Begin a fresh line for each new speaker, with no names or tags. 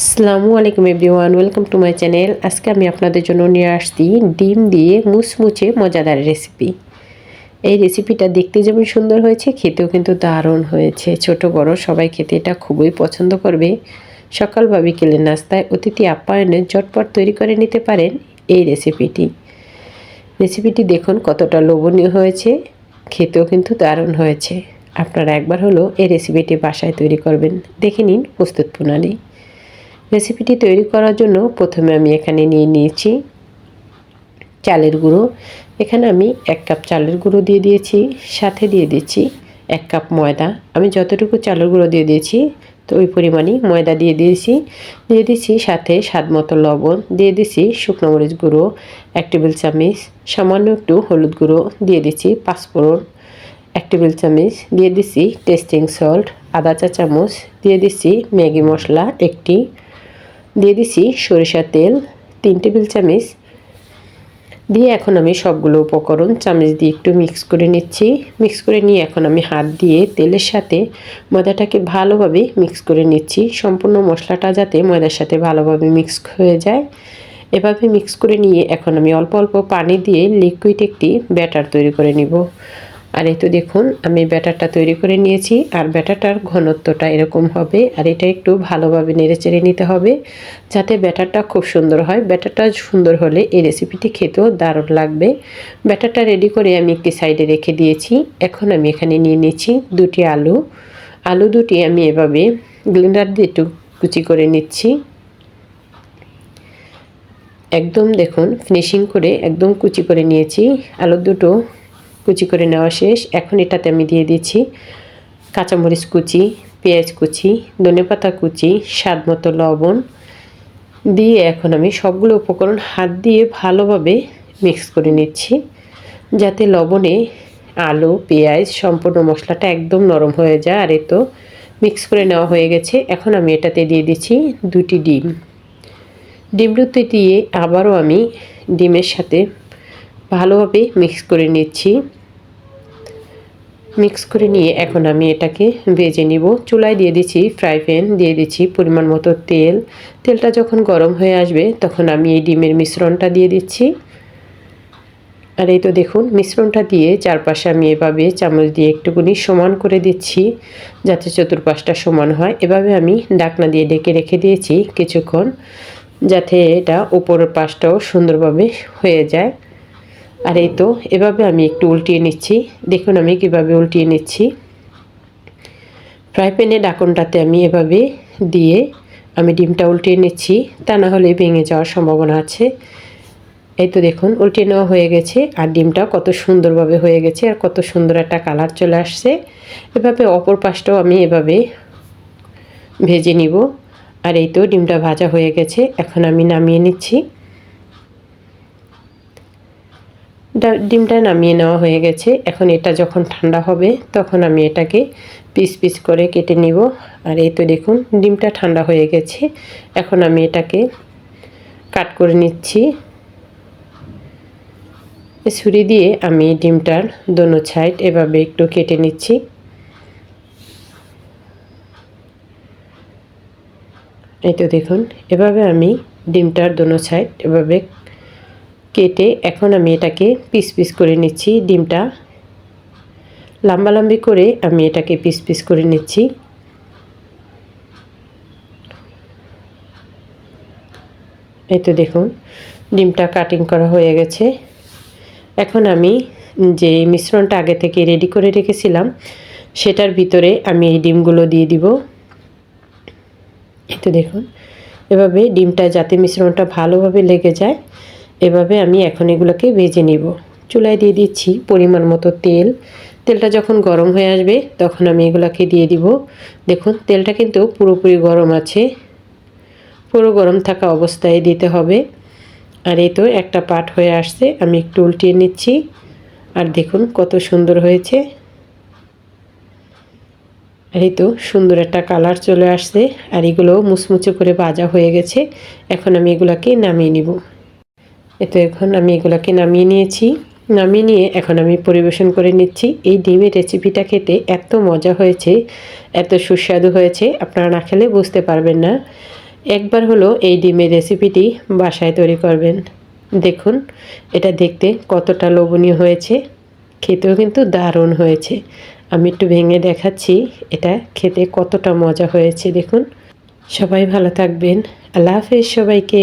আসসালামু আলাইকুম everyone, welcome to my channel. আজকে আমি আপনাদের জন্য নিয়ে আসছি ডিম দিয়ে মুচমুচে মজাদার রেসিপি। এই রেসিপিটা দেখতে যেমন সুন্দর হয়েছে, খেতেও কিন্তু দারুণ হয়েছে। ছোট, বড়, সবাই খেতে এটা খুবই পছন্দ করবে। সকাল বা বিকেলের নাস্তায় অতিথি আপ্যায়নে ঝটপট তৈরি করে নিতে পারেন এই রেসিপিটি। রেসিপিটি দেখুন কতটা লোভনীয় হয়েছে, খেতেও কিন্তু দারুণ হয়েছে। আপনারা একবার হলো এই রেসিপিটি বাসায় তৈরি করবেন। দেখে নিন প্রস্তুত প্রণালী। রেসিপিটি তৈরি করার জন্য প্রথমে আমি এখানে নিয়ে নিয়েছি চালের গুঁড়ো। এখানে আমি এক কাপ চালের গুঁড়ো দিয়ে দিয়েছি, সাথে দিয়ে দিচ্ছি এক কাপ ময়দা। আমি যতটুকু চালের গুঁড়ো দিয়ে দিয়েছি, তো ওই পরিমাণই ময়দা দিয়ে দিয়েছি। দিয়ে দিচ্ছি সাথে স্বাদ মতো লবণ, দিয়ে দিচ্ছি শুকনো মরিচ গুঁড়ো, এক টেবিল চামচ, সামান্য একটু হলুদ গুঁড়ো দিয়ে দিচ্ছি পাঁচফোড়ন, এক টেবিল চামচ, দিয়ে দিচ্ছি টেস্টিং সল্ট, আদা চা চামচ, দিয়ে দিচ্ছি ম্যাগি মশলা, একটি দিয়ে দিছি সরিষার তেল, তিন টেবিল চামচ। দিয়ে এখন আমি সবগুলো উপকরণ, চামচ দিয়ে একটু মিক্স করে নিচ্ছি। মিক্স করে নিয়ে এখন আমি হাত দিয়ে তেলের সাথে ময়দাটাকে ভালোভাবে মিক্স করে নিচ্ছি। সম্পূর্ণ মশলাটা যাতে ময়দার সাথে ভালোভাবে মিক্স হয়ে যায়। এভাবে মিক্স করে নিয়ে এখন আমি অল্প অল্প পানি দিয়ে লিকুইড একটি ব্যাটার তৈরি করে নিব। আর এই তো দেখুন, আমি ব্যাটারটা তৈরি করে নিয়েছি। আর ব্যাটারটার ঘনত্বটা এরকম হবে, আর এটা একটু ভালোভাবে নেড়ে চেড়ে নিতে হবে, যাতে ব্যাটারটা খুব সুন্দর হয়। ব্যাটারটা সুন্দর হলে এই রেসিপিটি খেতেও দারুণ লাগবে। ব্যাটারটা রেডি করে আমি একটি সাইডে রেখে দিয়েছি। এখন আমি এখানে নিয়ে নিচ্ছি দুটি আলু। আলু দুটি আমি এভাবে গ্লিন্ডার দিয়ে একটু কুচি করে নিচ্ছি। একদম দেখুন, ফিনিশিং করে একদম কুচি করে নিয়েছি। আলু দুটো কুচি করে নেওয়া শেষ। এখন এটাতে আমি দিয়ে দিচ্ছি কাঁচামরিচ কুচি, পেঁয়াজ কুচি, ধনেপাতা কুচি, স্বাদ মতো লবণ। দিয়ে এখন আমি সবগুলো উপকরণ হাত দিয়ে ভালোভাবে মিক্স করে নিচ্ছি, যাতে লবণে আলু, পেঁয়াজ সম্পূর্ণ মশলাটা একদম নরম হয়ে যায়। আর এ তো মিক্স করে নেওয়া হয়ে গেছে। এখন আমি এটাতে দিয়ে দিচ্ছি দুটি ডিম। ডিম দুটি দিয়ে আবারও আমি ডিমের সাথে ভালোভাবে মিক্স করে নিচ্ছি। মিক্স করে নিয়ে এখন আমি এটাকে ভেজে নিব। চুলায় দিয়ে দিচ্ছি ফ্রাই প্যান, দিয়ে দিচ্ছি পরিমাণ মতো তেল। তেলটা যখন গরম হয়ে আসবে, তখন আমি এই ডিমের মিশ্রণটা দিয়ে দিচ্ছি। আর এই তো দেখুন, মিশ্রণটা দিয়ে চারপাশে আমি এভাবে চামচ দিয়ে একটুকুনি সমান করে দিচ্ছি, যাতে চতুর্পাশটা সমান হয়। এভাবে আমি ডাকনা দিয়ে ডেকে রেখে দিয়েছি কিছুক্ষণ, যাতে এটা উপরের পাশটাও সুন্দরভাবে হয়ে যায়। আর এই তো, এভাবে আমি একটু উল্টিয়ে নিচ্ছি। দেখুন আমি কীভাবে উল্টিয়ে নিচ্ছি। ফ্রাই প্যানে ডাকনটাতে আমি এভাবে দিয়ে আমি ডিমটা উল্টিয়ে নিচ্ছি। তা না হলে ভেঙে যাওয়ার সম্ভাবনা আছে। এই তো দেখুন উল্টে নেওয়া হয়ে গেছে। আর ডিমটা কত সুন্দরভাবে হয়ে গেছে আর কত সুন্দর একটা কালার চলে আসছে। এভাবে অপর পাশটাও আমি এভাবে ভেজে নিব। আর এই তো ডিমটা ভাজা হয়ে গেছে। এখন আমি নামিয়ে নিচ্ছি। ডিমটা নামিয়ে নেওয়া হয়ে গেছে। এখন এটা যখন ঠান্ডা হবে, তখন আমি এটাকে পিস পিস করে কেটে নিব। আর এই তো দেখুন, ডিমটা ঠান্ডা হয়ে গেছে। এখন আমি এটাকে কাট করে নিচ্ছি। ছুরি দিয়ে আমি ডিমটার দোনো সাইড এভাবে একটু কেটে নিচ্ছি। এই তো দেখুন, এভাবে আমি ডিমটার দোনো সাইড এভাবে কেটে এখন আমি এটাকে পিস পিস করে নিচ্ছি ডিমটা। লম্বালম্বি করে আমি এটাকে পিস পিস করে নিচ্ছি। এই তো দেখুন, ডিমটা কাটিং করা হয়ে গেছে। এখন আমি যে মিশ্রণটা আগে থেকে রেডি করে রেখেছিলাম, সেটার ভিতরে আমি এই ডিমগুলো দিয়ে দিব। এই তো দেখুন, এভাবে ডিমটা যাতে মিশ্রণটা ভালোভাবে লেগে যায় এভাবে আমি এখন এগুলোকে ভেজে নিব। চুলায় দিয়ে দিচ্ছি পরিমাণ মতো তেল। তেলটা যখন গরম হয়ে আসবে, তখন আমি এগুলোকে দিয়ে দিব। দেখুন, তেলটা কিন্তু পুরোপুরি গরম আছে। পুরো গরম থাকা অবস্থায় দিতে হবে। আর এই তো একটা পাট হয়ে আসছে, আমি একটু উল্টিয়ে নিচ্ছি। আর দেখুন কত সুন্দর হয়েছে। এই তো সুন্দর একটা কালার চলে আসছে। আর এগুলো মুচমুচে করে ভাজা হয়ে গেছে। এখন আমি এগুলাকে নামিয়ে নিব। এতো এখন আমি এগুলোকে নামিয়ে নিয়েছি। নামিয়ে নিয়ে এখন আমি পরিবেশন করে নিচ্ছি। এই ডিমের রেসিপিটা খেতে এত মজা হয়েছে, এত সুস্বাদু হয়েছে, আপনারা না খেলে বুঝতে পারবেন না। একবার হলো এই ডিমের রেসিপিটি বাসায় তৈরি করবেন। দেখুন, এটা দেখতে কতটা লোভনীয় হয়েছে, খেতেও কিন্তু দারুণ হয়েছে। আমি একটু ভেঙে দেখাচ্ছি, এটা খেতে কতটা মজা হয়েছে, দেখুন। সবাই ভালো থাকবেন। আল্লাহ হাফেজ সবাইকে।